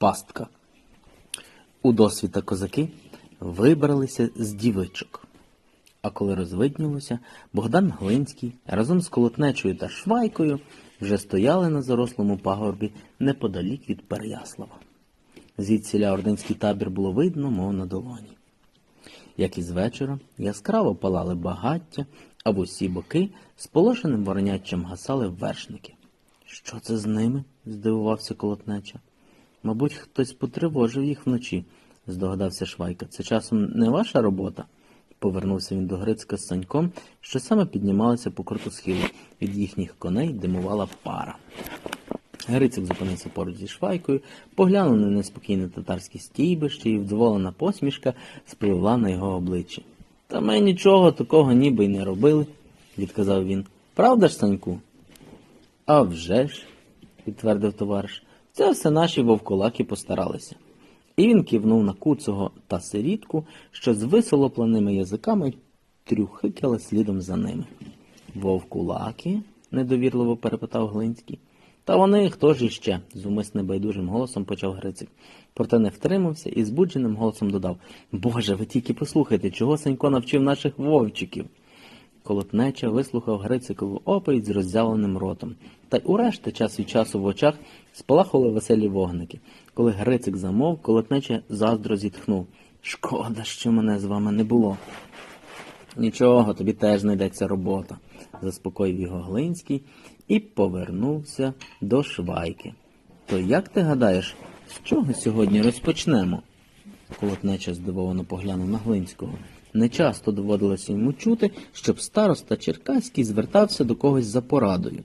пастка. У досвіта козаки вибралися з дівичок. А коли розвиднілося, Богдан Глинський разом з колотнечою та швайкою вже стояли на зарослому пагорбі неподалік від Переяслава. Звідсіля ординський табір було видно, мов на долоні. Як і з вечора, яскраво палали багаття, а в усі боки з полошеним воронячим гасали вершники. Що це з ними? здивувався колотнеча. Мабуть, хтось потривожив їх вночі, здогадався Швайка. Це часом не ваша робота? Повернувся він до Грицька з Саньком, що саме піднімалися по круту схилу. Від їхніх коней димувала пара. Грицик зупинився поруч зі швайкою, поглянув на неспокійне татарське стійбище, і вдоволена посмішка спливла на його обличчі. Та ми нічого такого ніби й не робили, відказав він. Правда ж, Саньку? «А вже ж», – підтвердив товариш, це все наші вовкулаки постаралися. І він кивнув на куцого та сирітку, що з висолопленими язиками трюхикали слідом за ними. Вовкулаки? недовірливо перепитав Глинський. Та вони хто ж іще? зумисне байдужим голосом почав Грицик. Проте не втримався і збудженим голосом додав Боже, ви тільки послухайте, чого Санько навчив наших вовчиків. Колотнеча вислухав Грицикову оповідь з роззявленим ротом. Та й урешті час від часу в очах спалахували веселі вогники. Коли Грицик замовк, колотнеча заздро зітхнув. Шкода, що мене з вами не було. Нічого, тобі теж знайдеться робота, заспокоїв його Глинський і повернувся до швайки. То як ти гадаєш, з чого сьогодні розпочнемо? Колотнеча здивовано поглянув на Глинського. Нечасто доводилося йому чути, щоб староста Черкаський звертався до когось за порадою.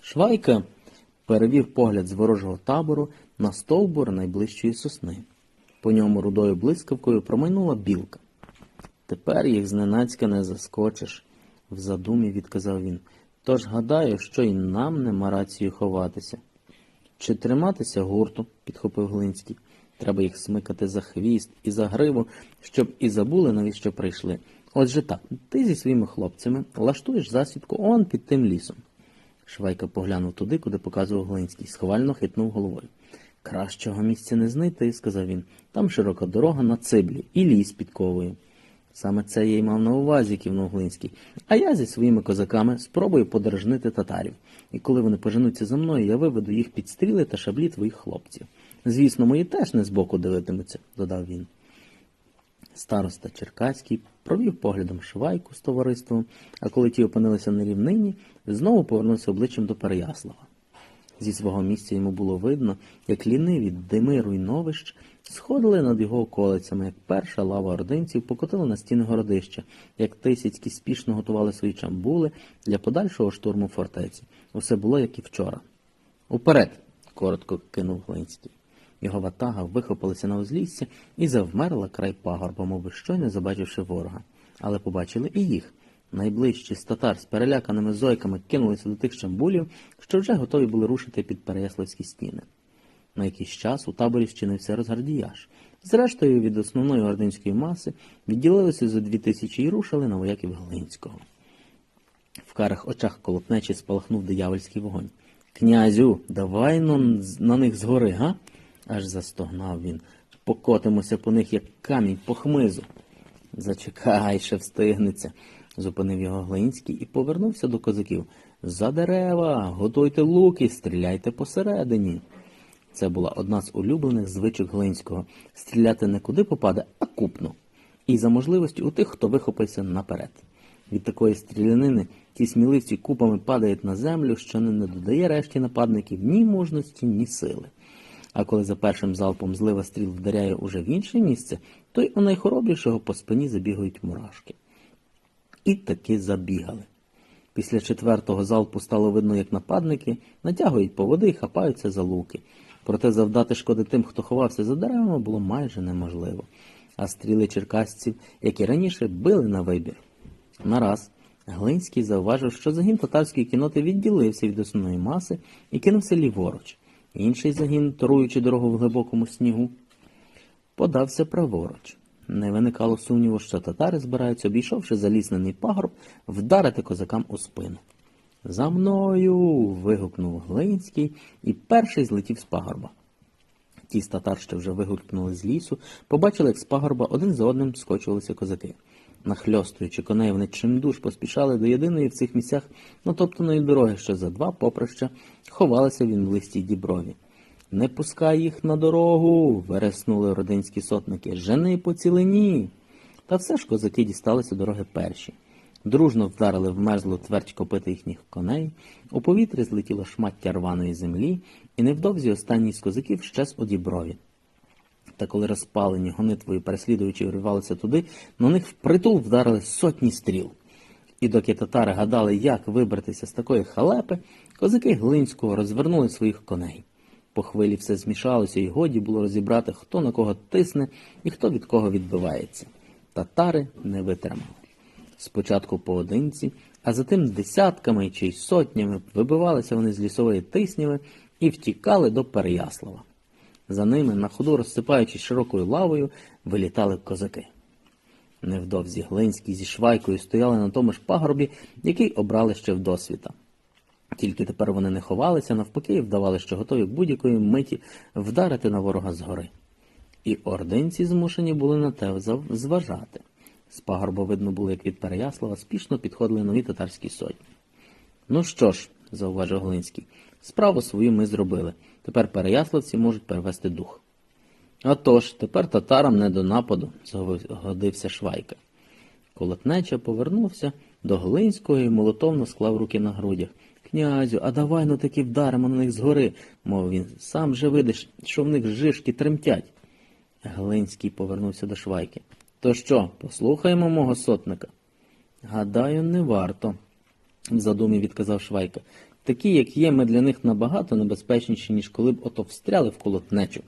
Швайка перевів погляд з ворожого табору на стовбур найближчої сосни. По ньому рудою блискавкою промайнула білка. Тепер їх зненацька не заскочиш, в задумі відказав він. Тож гадаю, що і нам нема рації ховатися. Чи триматися гурту, підхопив Глинський. Треба їх смикати за хвіст і за гриву, щоб і забули, навіщо прийшли. Отже так, ти зі своїми хлопцями лаштуєш засідку он під тим лісом. Швайка поглянув туди, куди показував Глинський, схвально хитнув головою. Кращого місця не знайти, сказав він. Там широка дорога на циблі і ліс під ковою. Саме це я й мав на увазі, кивнув Глинський. А я зі своїми козаками спробую подражнити татарів. І коли вони поженуться за мною, я виведу їх під стріли та шаблі твоїх хлопців. Звісно, мої теж не збоку дивитимуться, додав він. Староста Черкаський провів поглядом швайку з товариством, а коли ті опинилися на рівнині, знову повернувся обличчям до Переяслава. Зі свого місця йому було видно, як ліниві дими руйновищ сходили над його околицями, як перша лава ординців покотила на стіни городища, як тисяцькі спішно готували свої чамбули для подальшого штурму фортеці. Усе було, як і вчора. Уперед! коротко кинув Глинський. Його ватага вихопилася на узлісся і завмерла край пагорба, мов щойно забачивши ворога. Але побачили і їх. Найближчі з татар з переляканими зойками кинулися до тих щамбулів, що вже готові були рушити під переяславські стіни. На якийсь час у таборі щинився розгардіяж. Зрештою, від основної ординської маси відділилися за дві тисячі і рушили на вояків Глинського. В карих очах колотнечі спалахнув диявольський вогонь. Князю, давай на, на них згори, га? Аж застогнав він. Покотимося по них, як камінь по хмизу. Зачекай, ще встигнеться, зупинив його Глинський і повернувся до козаків. За дерева, готуйте луки, стріляйте посередині. Це була одна з улюблених звичок Глинського стріляти не куди попаде, а купно. І за можливості у тих, хто вихопився наперед. Від такої стрілянини ті сміливці купами падають на землю, що не додає решті нападників ні мужності, ні сили. А коли за першим залпом злива стріл вдаряє уже в інше місце, то й у найхоробрішого по спині забігають мурашки. І таки забігали. Після четвертого залпу стало видно, як нападники натягують по води і хапаються за луки. Проте завдати шкоди тим, хто ховався за деревами, було майже неможливо. А стріли черкасців, як і раніше, били на вибір. Нараз Глинський зауважив, що загін татарської кіноти відділився від основної маси і кинувся ліворуч. Інший загін, торуючи дорогу в глибокому снігу, подався праворуч. Не виникало сумніву, що татари збираються, обійшовши заліснений пагорб, вдарити козакам у спину. За мною. вигукнув Глинський і перший злетів з пагорба. Ті з татар, що вже вигулькнули з лісу, побачили, як з пагорба один за одним скочувалися козаки. Нахльостуючи коней, вони чимдуж поспішали до єдиної в цих місцях натоптаної дороги, що за два поприща ховалися в листій діброві. Не пускай їх на дорогу. вереснули родинські сотники. Жени по цілині. Та все ж козаки дісталися дороги перші. Дружно вдарили в мерзлу твердь копити їхніх коней, у повітрі злетіло шмаття рваної землі, і невдовзі останній з козаків щез у діброві. Та коли розпалені гонитвою переслідувачі вривалися туди, на них впритул вдарили сотні стріл. І доки татари гадали, як вибратися з такої халепи, козаки Глинського розвернули своїх коней. По хвилі все змішалося, і годі було розібрати, хто на кого тисне і хто від кого відбивається. Татари не витримали. Спочатку поодинці, а затим десятками чи й сотнями вибивалися вони з лісової тисняви і втікали до Переяслава. За ними, на ходу розсипаючись широкою лавою, вилітали козаки. Невдовзі Глинський зі швайкою стояли на тому ж пагорбі, який обрали ще вдосвіта. Тільки тепер вони не ховалися, навпаки, і вдавали, що готові будь-якої миті вдарити на ворога згори. І ординці змушені були на те зважати. З пагорба видно було, як від Переяслава спішно підходили нові татарські сотні. Ну що ж, зауважив Глинський, справу свою ми зробили. Тепер переяславці можуть перевести дух. «А тож, тепер татарам не до нападу, згодився Швайка. Колотнеча повернувся до Глинського і молотовно склав руки на грудях. Князю, а давай ну таки вдаримо на них згори, мов він. Сам же видиш, що в них жишки тремтять. Глинський повернувся до Швайки. То що, послухаємо мого сотника? Гадаю, не варто, в задумі відказав Швайка. Такі, як є, ми для них набагато небезпечніші, ніж коли б ото встряли в колотнечу,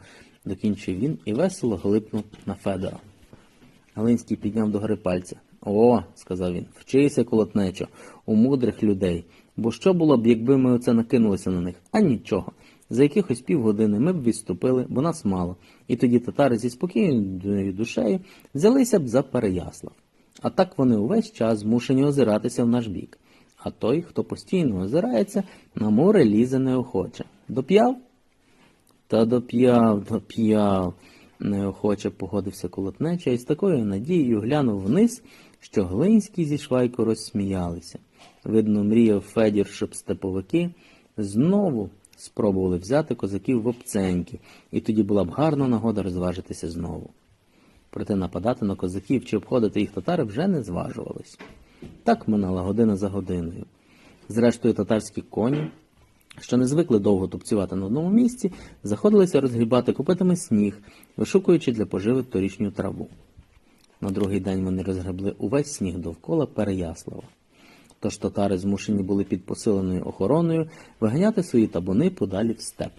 докінчив він і весело глипнув на Федора. Галинський підняв до гори пальця. О, сказав він, вчися, колотнечо, у мудрих людей. Бо що було б, якби ми оце накинулися на них? А нічого. За якихось півгодини ми б відступили, бо нас мало, і тоді татари зі спокійною душею взялися б за Переяслав. А так вони увесь час змушені озиратися в наш бік. А той, хто постійно озирається, на море лізе неохоче. Доп'яв? Та доп'яв, доп'яв, неохоче погодився колотнеча і з такою надією глянув вниз, що Глинський зі Швайко розсміялися. Видно, мріяв Федір, щоб степовики знову спробували взяти козаків в обценьки, і тоді була б гарна нагода розважитися знову. Проте нападати на козаків чи обходити їх татари вже не зважувались. Так минала година за годиною. Зрештою, татарські коні, що не звикли довго тупцювати на одному місці, заходилися розгрібати копитами сніг, вишукуючи для поживи торічню траву. На другий день вони розгребли увесь сніг довкола Переяслава. Тож татари змушені були під посиленою охороною виганяти свої табуни подалі в степ.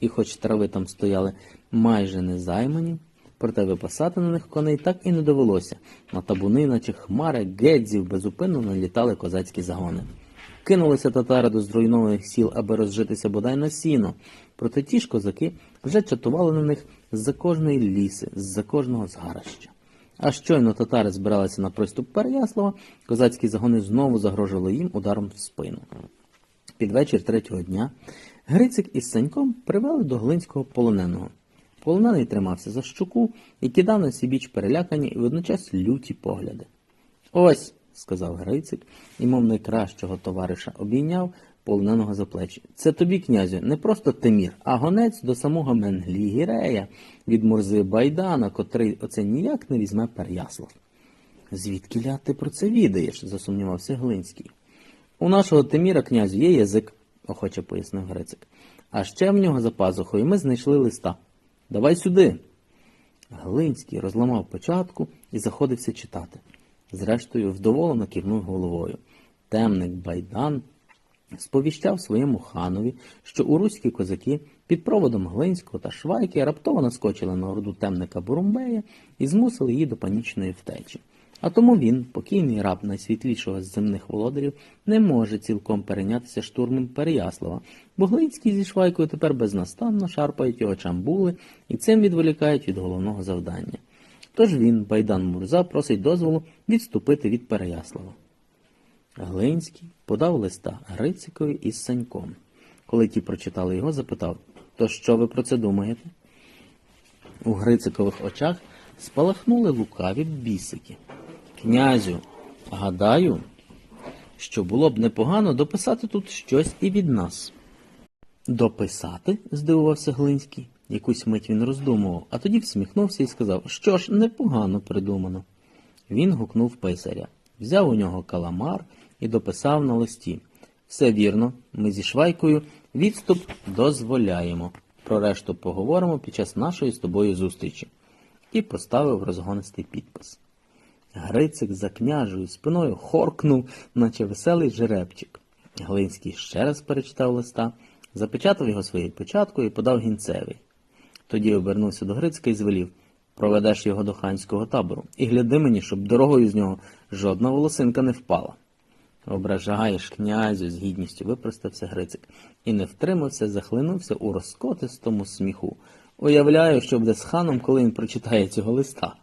І хоч трави там стояли майже незаймані, проте випасати на них коней так і не довелося. На табуни, наче хмари, гедзів безупинно налітали козацькі загони. Кинулися татари до зруйнованих сіл, аби розжитися бодай на сіно. Проте ті ж козаки вже чатували на них з-за кожної ліси, з-за кожного згарища. А щойно татари збиралися на приступ Переяслава, козацькі загони знову загрожували їм ударом в спину. Під вечір третього дня Грицик із Саньком привели до Глинського полоненого. Полонений тримався за щуку і кидав на сібіч перелякані і водночас люті погляди. Ось, сказав Грицик, і, мов найкращого товариша, обійняв полоненого за плечі. Це тобі, князю, не просто Тимір, а гонець до самого Менглі-Гірея від Мурзи Байдана, котрий оце ніяк не візьме Переяслав. Звідки ля ти про це відаєш? засумнівався Глинський. У нашого Тиміра князю є язик, охоче пояснив Грицик. А ще в нього за пазухою ми знайшли листа. Давай сюди. Глинський розламав початку і заходився читати. Зрештою, вдоволено кивнув головою. Темник Байдан сповіщав своєму ханові, що уруські козаки під проводом Глинського та Швайки раптово наскочили на орду темника Бурумбея і змусили її до панічної втечі. А тому він, покійний раб найсвітлішого з земних володарів, не може цілком перейнятися штурмом Переяслава, бо Глинський зі Швайкою тепер безнастанно шарпають його чамбули і цим відволікають від головного завдання. Тож він, Байдан Мурза, просить дозволу відступити від Переяслава. Глинський подав листа Грицикові із Саньком. Коли ті прочитали його, запитав То що ви про це думаєте? У Грицикових очах спалахнули лукаві бісики. Князю, гадаю, що було б непогано дописати тут щось і від нас. Дописати? здивувався Глинський. Якусь мить він роздумував, а тоді всміхнувся і сказав, що ж, непогано придумано. Він гукнув писаря, взяв у нього каламар і дописав на листі. Все вірно, ми зі швайкою відступ дозволяємо. Про решту поговоримо під час нашої з тобою зустрічі. І поставив розгонистий підпис. Грицик за княжою спиною хоркнув, наче веселий жеребчик. Глинський ще раз перечитав листа, запечатав його своєю печаткою і подав гінцеві. Тоді обернувся до Грицька і звелів проведеш його до ханського табору, і гляди мені, щоб дорогою з нього жодна волосинка не впала. Ображаєш, князю, з гідністю випростався Грицик і не втримався, захлинувся у розкотистому сміху. Уявляю, що буде з ханом, коли він прочитає цього листа.